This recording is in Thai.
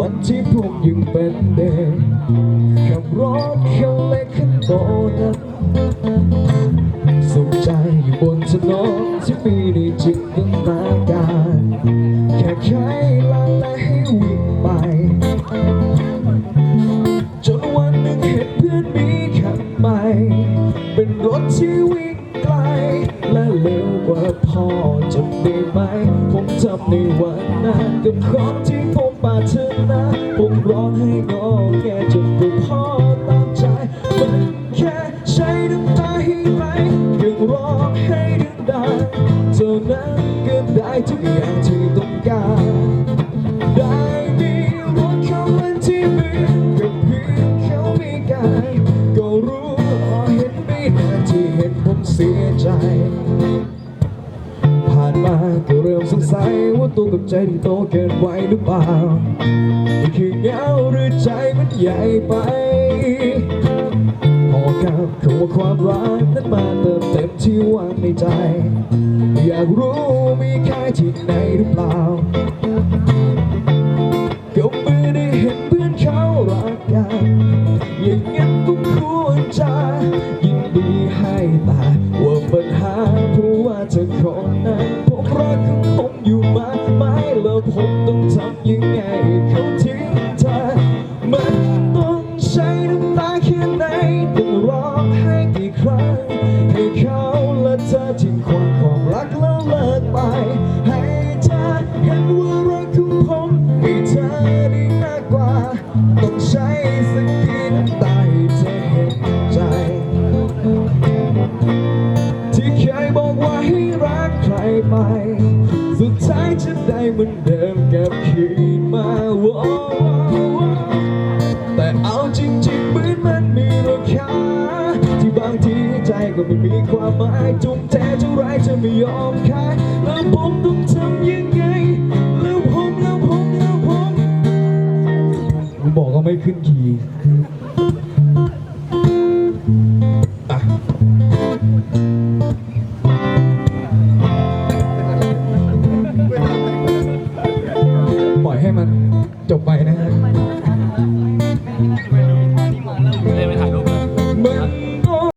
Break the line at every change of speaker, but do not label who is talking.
วันที่ผมยังเป็นเด็กขับรถคันเล็กขันโตนั้นสุขใจอยู่บนถนนที่มีในจินตนาการแค่ใช้ลาและให้วิ่งไป จนวันหนึ่งเห็นเพื่อนมีขับใหม่เป็นรถที่วิ่ง ว่าพ่อจำได้ไหม ผมจำในวันนั้นกับของที่ผมปรารถนาผมร้องให้งอแงจนตัวพ่อตามใจ มันแค่ใช้น้ำตาให้ไหลยังร้องให้ดังๆเท่านั้นก็ได้ทุกอย่างที่ต้องการได้มีรถเขาเล่นที่มือกับเพื่อนเขามีกันก็รู้พอเห็นไม่นานที่เห็นผมเสียใจ ก็เริ่มสงสัยว่าตัวกับใจที่โตเกินไวหรือเปล่านี่คือเงาหรือใจมันใหญ่ไปพอกับคำว่าความรักนั้นมาเติมเต็มที่ว่างในใจ อยากรู้มีใครที่ไหนหรือเปล่าก็ไม่ได้เห็นเพื่อนเขารักกันอย่างนั้นก็ควรจะยินดีให้แต่ว่าปัญหาเพราะว่าเธอคน แล้วผมต้องทำยังไงเขาทิ้งเธอมันต้องใช้น้ำตาแค่ไหนต้องร้องให้กี่ครั้งให้เขาและเธอทิ้งความความรักแล้วเลิกไป ให้เธอเห็นว่ารักของผมให้เธอด้มากกว่า ต้องใช้สักกี่น้ำตาให้เธอเห็นใจ ที่เคยบอกว่าให้รักใครไป ท้ายจะได้เหมือนเดิมกลับคืนมาวแต่เอาจริงๆเหมือนมันมีราคาที่บางทีใจก็ไม่มีความหมายจุ่มแท้เท่าไรจะไม่ยอมขายแล้วผมต้องทำยังไงแล้วผมแล้วผมแล้วผมผมบอกก็ไม่ขึ้นคี จบไปนะฮะ